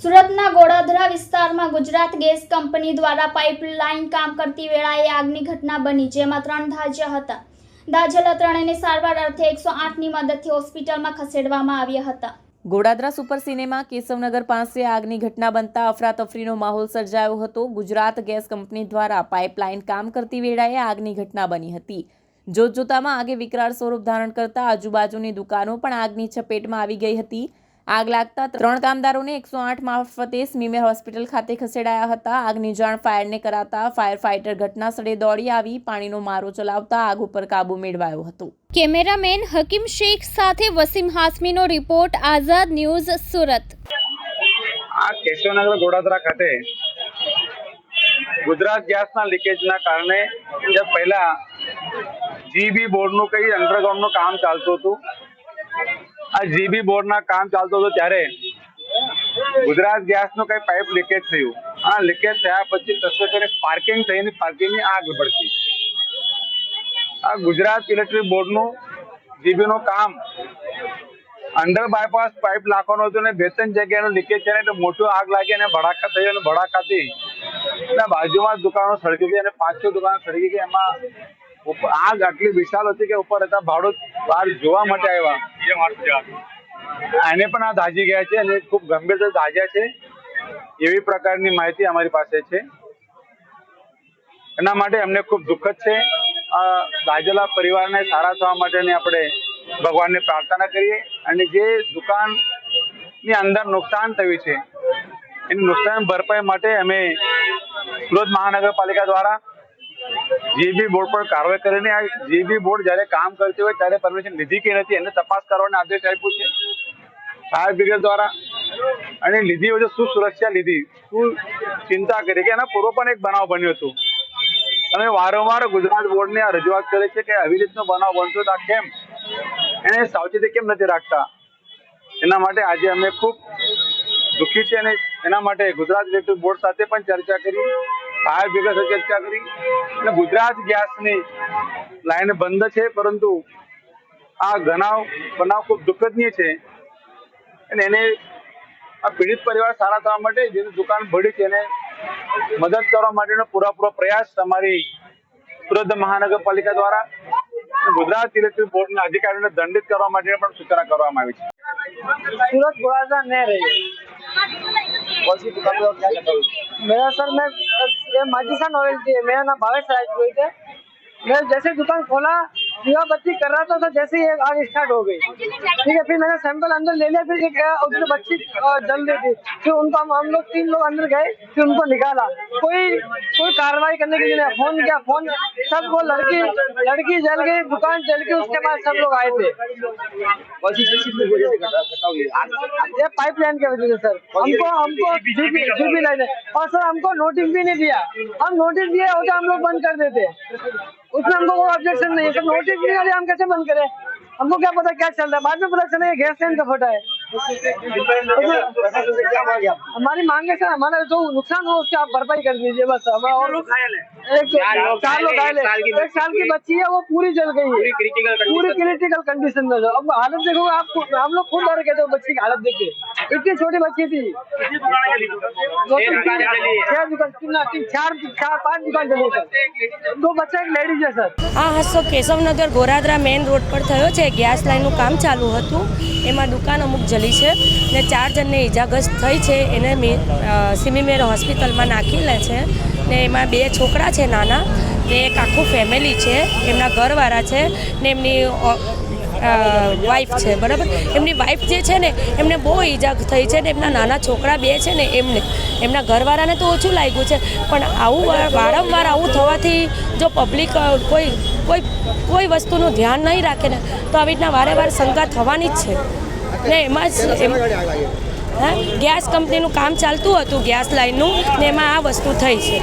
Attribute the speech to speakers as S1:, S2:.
S1: સુરતના ગોળાધરા વિસ્તારમાં ગુજરાત ગેસ કંપની દ્વારા પાઇપલાઇન કામ કરતી વેળાએ આગની ઘટના બની, જેમાં ત્રણ ધાજ્યા હતા. ધાજેલા ત્રણેયને સારવાર અર્થે એકસો આઠની મદદથી હોસ્પિટલમાં ખસેડવામાં આવ્યા હતા.
S2: ગોડાદરા સુપર સિનેમા કેશવનગર પાસે આગની ઘટના બનતા અફરાતફરીનો માહોલ સર્જાયો હતો. ગુજરાત ગેસ કંપની દ્વારા પાઇપલાઇન કામ કરતી વેળાએ આગની ઘટના બની હતી. જોતજોતામાં આગે વિકરાળ સ્વરૂપ ધારણ કરતા આજુબાજુની દુકાનો પણ આગની ચપેટમાં આવી ગઈ હતી. આગ લાગતા ત્રણ કામદારોને એકસો આઠ મારફતે સ્મીમેર હોસ્પિટલ ખાતે ખસેડાયા હતા. આગની જાણ ફાયરને કરાતા ફાયર ફાઇટર ઘટના સ્થળે દોડી આવી પાણીનો મારો ચલાવતા આગ ઉપર કાબુ મેળવાયો હતો.
S1: કેમેરામેન હકીમ શેખ સાથે વસીમ હાસમીનો રિપોર્ટ આઝાદ ન્યૂઝ સુરત.
S3: આ કેશવનગર ગોડાદરા ખાતે ગુજરાત ગેસના લીકેજના કારણે જે પહેલા જીબી બોર્ડનું કઈ અંડરગ્રાઉન્ડનું કામ ચાલતું હતું આ જીબી બોર્ડના કામ ચાલતો હતું ત્યારે ગુજરાત ગેસનું કઈ પાઇપ લીકેજ થયું. આ લીકેજ થયા પછી તસ્વીર સ્પાર્કિંગ થઈને પાર્કિંગની આગ ભડકી આ ગુજરાત ઇલેક્ટ્રિક બોર્ડનું જીબીનું કામ અંડર બાયપાસ પાઇપ નાખવાનો હતું ને બે ત્રણ જગ્યાનું લીકેજ છે એટલે મોટું આગ લાગી અને ભડાકા થઈ અને ભડાકાથી એના બાજુમાં દુકાનો સળગી ગઈ અને પાંચ દુકાનો સળગી ગઈ. એમાં આગ આટલી વિશાળ હતી કે ઉપર હતા ભાડો બહાર જોવા માટે આવ્યા. એને પણ આ દાજી ગયા છે અને ખૂબ ગંભીર દાજ્યા છે. એવી પ્રકારની માહિતી અમારી પાસે છે. એના માટે અમને ખૂબ દુઃખદ છે. આ દાજેલા પરિવારને સારા થવા માટેની આપણે ભગવાનને પ્રાર્થના કરીએ અને જે દુકાનની અંદર નુકસાન થયું છે, એની નુકસાન ભરપાઈ માટે અમે સુરત મહાનગરપાલિકા દ્વારા જીબી બોર્ડ પર કાર્યવાહી કરીને આ જીબી બોર્ડ જ્યારે કામ કરતી હોય ત્યારે પરમિશન લીધી કે નથી એને તપાસ કરવાનો આદેશ આપ્યો છે. ફાયર બ્રિગેડ દ્વારા અને લીધી હોય શું સુરક્ષા લીધી, શું ચિંતા કરી કે એના પૂર્વ પણ એક બનાવ બન્યો હતો. અને વારંવાર ગુજરાત બોર્ડને આ રજૂઆત કરે છે કે આવી રીતનો બનાવ બનતો તો કેમ? એને સાવચેતી કેમ નથી રાખતા? એના માટે આજે અમે ખૂબ દુઃખી છે અને એના માટે ગુજરાત ઇલેક્ટ્રિક બોર્ડ સાથે પણ ચર્ચા કરી. ફાયર બ્રિગેડ સાથે ચર્ચા કરી. અને ગુજરાત ગેસની લાઈન બંધ છે, પરંતુ આ બનાવ બનાવ ખૂબ દુઃખદનીય છે. અને એને આ પીડિત પરિવાર સારા થવા માટે જેની દુકાન ભળી છે, એને મદદ કરવા માટેનો પૂરેપૂરો પ્રયાસ તમારી સુરત મહાનગરપાલિકા દ્વારા ગુજરાત ઇલેક્ટ્રિક બોર્ડના અધિકારીઓને દંડિત કરવા માટે પણ સૂચના કરવામાં આવી છે.
S4: सूरत घोड़ादा नहीं रही मेरा सर मैं ये माजिसन ऑयल थी मेरा नाम भावेश राजपूत है मैं जैसे दुकान खोला दिया बच्ची कर रहा था तो जैसे ही आग स्टार्ट हो गई। ठीक है फिर मैंने सैंपल अंदर ले लिया फिर एक बच्ची जल रही थी। फिर उनको हम हम लोग तीन लोग अंदर गए फिर उनको निकाला। कोई कोई कार्रवाई करने के लिए फ़ोन किया फ़ोन सब वो लड़की लड़की जल गई दुकान जल गई उसके बाद सब लोग आए थे। ये। पाइपलाइन की वजह से सर हमको हमको लाइन है। और सर हमको नोटिस भी नहीं दिया। हम नोटिस दिए होते हम लोग बंद कर देते। उसमें हमको कोई ऑब्जेक्शन नहीं है सर नोटिस भी नहीं दिया हम कैसे बंद करें हमको क्या पता क्या चल रहा है बाद में पता चला ये गैस लाइन का फोटा है हमारी मांग है सर हमारा जो नुकसान हो उसकी आप भरपाई कर दीजिए बस हमारा और एक चार लोग घायल है एक साल की बच्ची है वो पूरी जल गई है पूरी क्रिटिकल कंडीशन में है। अब हालत देखो आप हम लोग खुद डर गए थे बच्ची की हालत देख के इतनी छोटी बच्ची थी दो तीन तीन- छह दुकान तीन तीन चार चार पांच दुकान चली सर दो बच्चा एक लेडीज है सर
S5: આ હાદસો કેશવનગર ગોરાદરા મેઇન રોડ પર થયો છે ગેસ લાઇનનું કામ ચાલુ હતું એમાં દુકાન અમુક જલી છે ને ચાર જણને ઈજાગ્રસ્ત થઈ છે. એને સિમીમેર હોસ્પિટલમાં નાખેલા છે ને એમાં બે છોકરા છે નાના ને એક આખું ફેમિલી છે. એમના ઘરવાળા છે ને એમની વાઈફ છે બરાબર? એમની વાઈફ જે છે ને એમને બહુ ઈજા થઈ છે ને એમના નાના છોકરા બે છે ને એમને એમના ઘરવાળાને તો ઓછું લાગ્યું છે પણ આવું વારંવાર આવું થવાથી જો પબ્લિક કોઈ કોઈ કોઈ વસ્તુનું ધ્યાન નહીં રાખે ને તો આવી રીતના વારે વાર શંકા થવાની જ છે. ને એમાં જ હા? ગેસ કંપનીનું કામ ચાલતું હતું ગેસ લાઇનનું ને એમાં આ વસ્તુ થઈ છે.